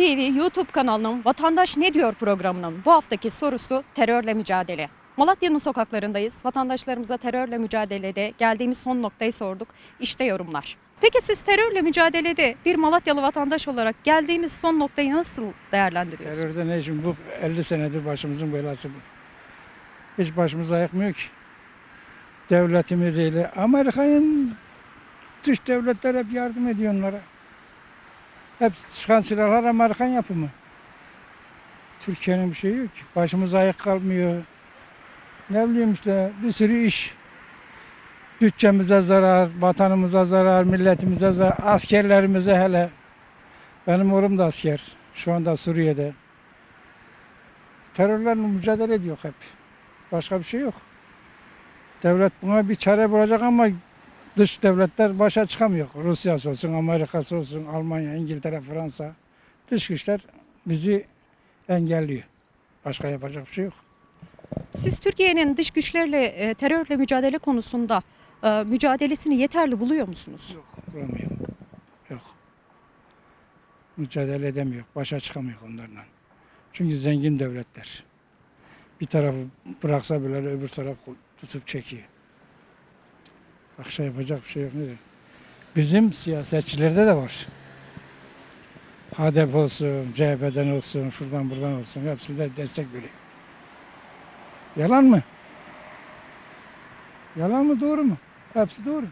TV YouTube kanalının Vatandaş Ne Diyor programının bu haftaki sorusu terörle mücadele. Malatya'nın sokaklarındayız. Vatandaşlarımıza terörle mücadelede geldiğimiz son noktayı sorduk. İşte yorumlar. Peki siz terörle mücadelede bir Malatyalı vatandaş olarak geldiğimiz son noktayı nasıl değerlendiriyorsunuz? Terörde ne işim bu 50 senedir başımızın belası bu. Hiç başımız ayakmıyor ki. Devletimiz ile Amerika'nın dış devletler hep yardım ediyor onlara. Hep çıkan silahlar Amerikan yapımı. Türkiye'nin bir şeyi yok ki. Başımız ayık kalmıyor. Ne bileyim işte bir sürü iş. Bütçemize zarar, vatanımıza zarar, milletimize zarar, askerlerimize hele. Benim oğlum da asker. Şu anda Suriye'de. Terörlerle mücadele ediyor hep. Başka bir şey yok. Devlet buna bir çare bulacak ama dış devletler başa çıkamıyor. Rusya'sı olsun, Amerika'sı olsun, Almanya, İngiltere, Fransa. Dış güçler bizi engelliyor. Başka yapacak bir şey yok. Siz Türkiye'nin dış güçlerle e, terörle mücadele konusunda e, mücadelesini yeterli buluyor musunuz? Bulamıyor. Yok. Mücadele edemiyor. Başa çıkamıyor onlarla. Çünkü zengin devletler. Bir tarafı bıraksa bile öbür taraf tutup çekiyor. Başka yapacak bir şey yok. Ne diyeyim? Bizim siyasetçilerde de var. HDP olsun, CHP'den olsun, şuradan buradan olsun hepsi de destek veriyor. Yalan mı? Yalan mı doğru mu? Hepsi doğru.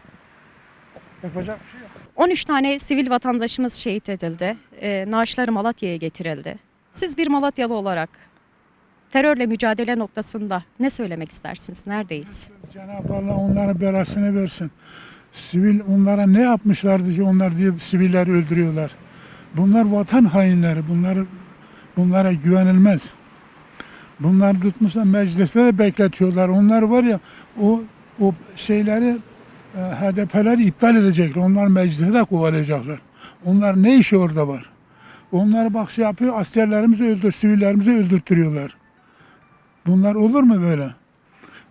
Yapacak bir şey yok. 13 tane sivil vatandaşımız şehit edildi. E, naaşları Malatya'ya getirildi. Siz bir Malatyalı olarak terörle mücadele noktasında ne söylemek istersiniz? Neredeyiz? Cenab-ı Allah onların belasını versin. Sivil onlara ne yapmışlardı ki onlar diye sivilleri öldürüyorlar. Bunlar vatan hainleri. Bunları bunlara güvenilmez. Bunlar tutmuşlar mecliste de bekletiyorlar. Onlar var ya o o şeyleri e, iptal edecekler. Onlar meclise de kovalayacaklar. Onlar ne işi orada var? Onlar bak şey yapıyor, askerlerimizi öldür, sivillerimizi öldürtüyorlar. Bunlar olur mu böyle?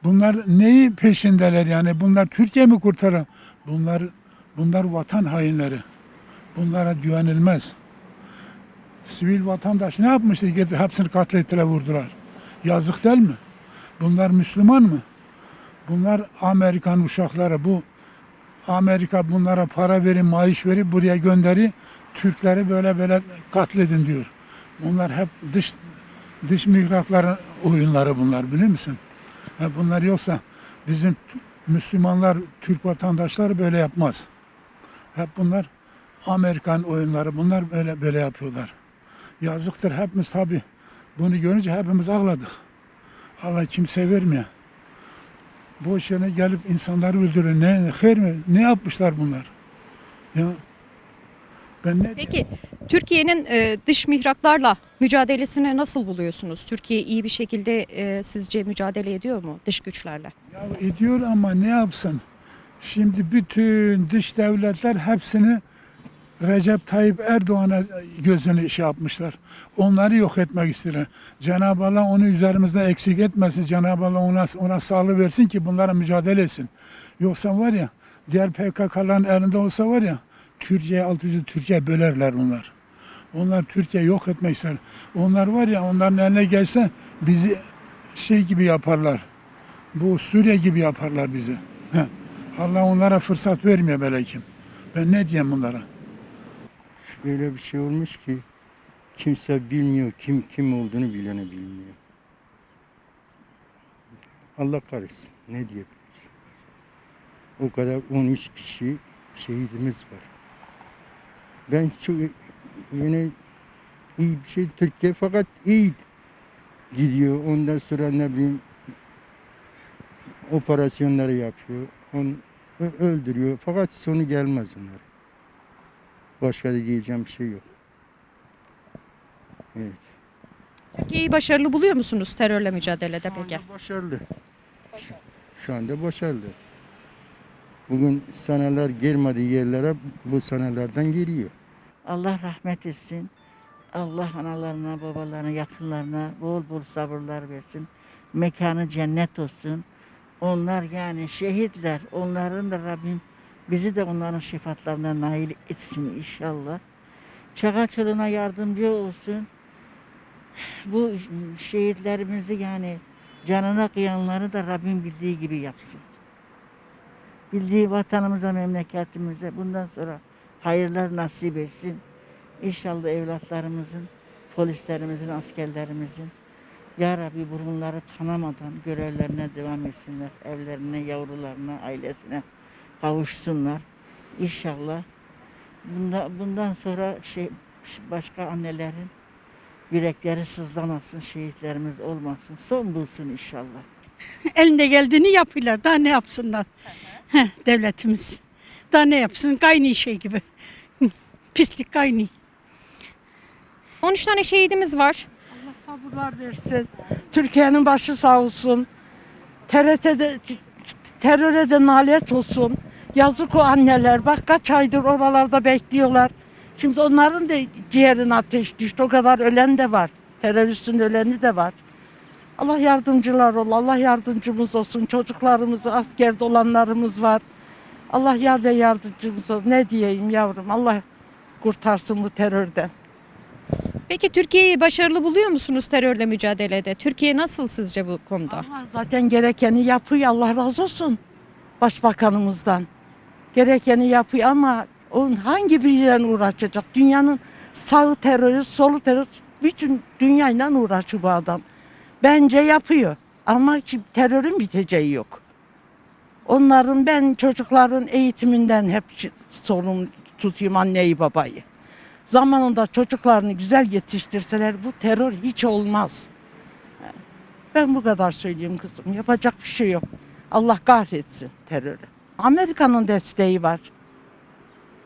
Bunlar neyi peşindeler yani? Bunlar Türkiye mi kurtaran? Bunlar bunlar vatan hainleri. Bunlara güvenilmez. Sivil vatandaş ne yapmıştı? Gidip hepsini katlettiler vurdular. Yazık değil mi? Bunlar Müslüman mı? Bunlar Amerikan uşakları. Bu Amerika bunlara para verin, maaş verin, buraya gönderi. Türkleri böyle böyle katledin diyor. Bunlar hep dış dış mihrakların oyunları bunlar biliyor musun? Bunlar yoksa bizim Müslümanlar, Türk vatandaşları böyle yapmaz. Hep bunlar Amerikan oyunları. Bunlar böyle böyle yapıyorlar. Yazıktır hepimiz tabi. Bunu görünce hepimiz ağladık. Allah kimse vermiyor. Boş yere gelip insanları öldürüyor. Ne, hayır mi? Ne yapmışlar bunlar? Ya ben ne Peki Türkiye'nin e, dış mihraklarla mücadelesini nasıl buluyorsunuz? Türkiye iyi bir şekilde e, sizce mücadele ediyor mu dış güçlerle? Ya ediyor ama ne yapsın? Şimdi bütün dış devletler hepsini Recep Tayyip Erdoğan'a gözünü şey yapmışlar. Onları yok etmek istiyor. Cenab-ı Allah onu üzerimizde eksik etmesin. Cenab-ı Allah ona, ona sağlık versin ki bunlara mücadele etsin. Yoksa var ya diğer PKK'ların elinde olsa var ya Türkiye alt yüzü Türkiye bölerler onlar. Onlar Türkiye yok etmek. Onlar var ya onların eline gelse bizi şey gibi yaparlar. Bu Suriye gibi yaparlar bizi. Allah onlara fırsat vermiyor belki. Ben ne diyeyim bunlara? Öyle bir şey olmuş ki kimse bilmiyor kim kim olduğunu bileni bilmiyor. Allah kahretsin. Ne diyebiliriz? O kadar 13 kişi şehidimiz var. Ben çok yine iyi bir şey Türkiye fakat iyi gidiyor. Ondan sonra ne bileyim operasyonları yapıyor. Onu öldürüyor. Fakat sonu gelmez onlar. Başka da diyeceğim bir şey yok. Evet. Türkiye'yi başarılı buluyor musunuz terörle mücadelede Şu peki? anda başarılı. Şu, şu anda başarılı. Bugün seneler girmediği yerlere bu senelerden giriyor. Allah rahmet etsin. Allah analarına, babalarına, yakınlarına bol bol sabırlar versin. Mekanı cennet olsun. Onlar yani şehitler. Onların da Rabbim bizi de onların şefaatlerine nail etsin inşallah. çağa çölüne yardımcı olsun. Bu şehitlerimizi yani canına kıyanları da Rabbim bildiği gibi yapsın. Bildiği vatanımıza, memleketimize bundan sonra hayırlar nasip etsin. İnşallah evlatlarımızın, polislerimizin, askerlerimizin Ya Rabbi burunları tanımadan görevlerine devam etsinler. Evlerine, yavrularına, ailesine kavuşsunlar. İnşallah. Bunda, bundan sonra şey, başka annelerin yürekleri sızlamasın, şehitlerimiz olmasın. Son bulsun inşallah. elinde geldiğini yapıyorlar. Daha ne yapsınlar? Heh, devletimiz. Daha ne yapsın? Kaynıyor şey gibi. Pislik kaynıyor. 13 tane şehidimiz var. Allah sabırlar versin. Türkiye'nin başı sağ olsun. TRT'de teröre de nalet olsun. Yazık o anneler. Bak kaç aydır oralarda bekliyorlar. Şimdi onların da ciğerine ateş düştü. O kadar ölen de var. Teröristin öleni de var. Allah yardımcılar ol. Allah yardımcımız olsun. Çocuklarımız, askerde olanlarımız var. Allah yar ve yardımcımız olsun. Ne diyeyim yavrum? Allah kurtarsın bu terörden. Peki Türkiye'yi başarılı buluyor musunuz terörle mücadelede? Türkiye nasıl sizce bu konuda? Allah zaten gerekeni yapıyor. Allah razı olsun başbakanımızdan. Gerekeni yapıyor ama onun hangi biriyle uğraşacak? Dünyanın sağı terörist, solu terörist bütün dünyayla uğraşıyor bu adam. Bence yapıyor. Ama ki terörün biteceği yok. Onların ben çocukların eğitiminden hep sorumlu tutuyorum anneyi babayı. Zamanında çocuklarını güzel yetiştirseler bu terör hiç olmaz. Ben bu kadar söyleyeyim kızım. Yapacak bir şey yok. Allah kahretsin terörü. Amerika'nın desteği var.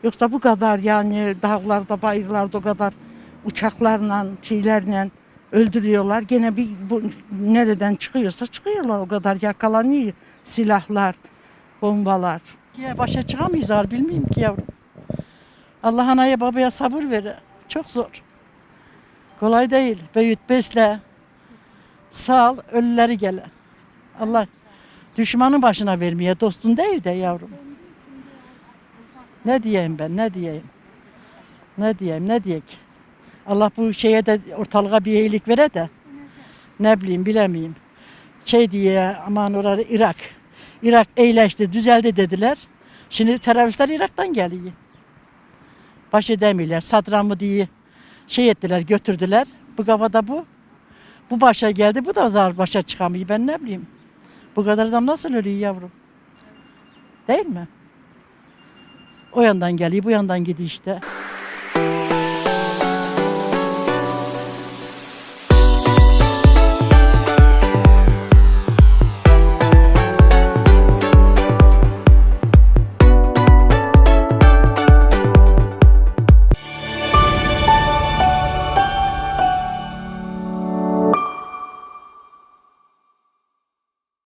Yoksa bu kadar yani dağlarda, bayırlarda o kadar uçaklarla, şeylerle öldürüyorlar. Gene bir bu, nereden çıkıyorsa çıkıyorlar o kadar yakalanıyor. Silahlar, bombalar. Ya başa çıkamayız bilmiyorum ki yavrum. Allah anaya babaya sabır ver. Çok zor. Kolay değil. Büyüt besle. Sağ ölüleri gele. Allah düşmanın başına vermeye dostun değil de yavrum. Ne diyeyim ben ne diyeyim? Ne diyeyim ne diyek? Allah bu şeye de ortalığa bir iyilik vere de ne bileyim bilemeyeyim. Şey diye aman orası Irak. Irak iyileşti düzeldi dediler. Şimdi teröristler Irak'tan geliyor. Baş edemiyorlar. Sadramı diye şey ettiler götürdüler. Bu kafada bu. Bu başa geldi bu da zar başa çıkamıyor ben ne bileyim. Bu kadar adam nasıl ölüyor yavrum? Değil mi? O yandan geliyor bu yandan gidiyor işte.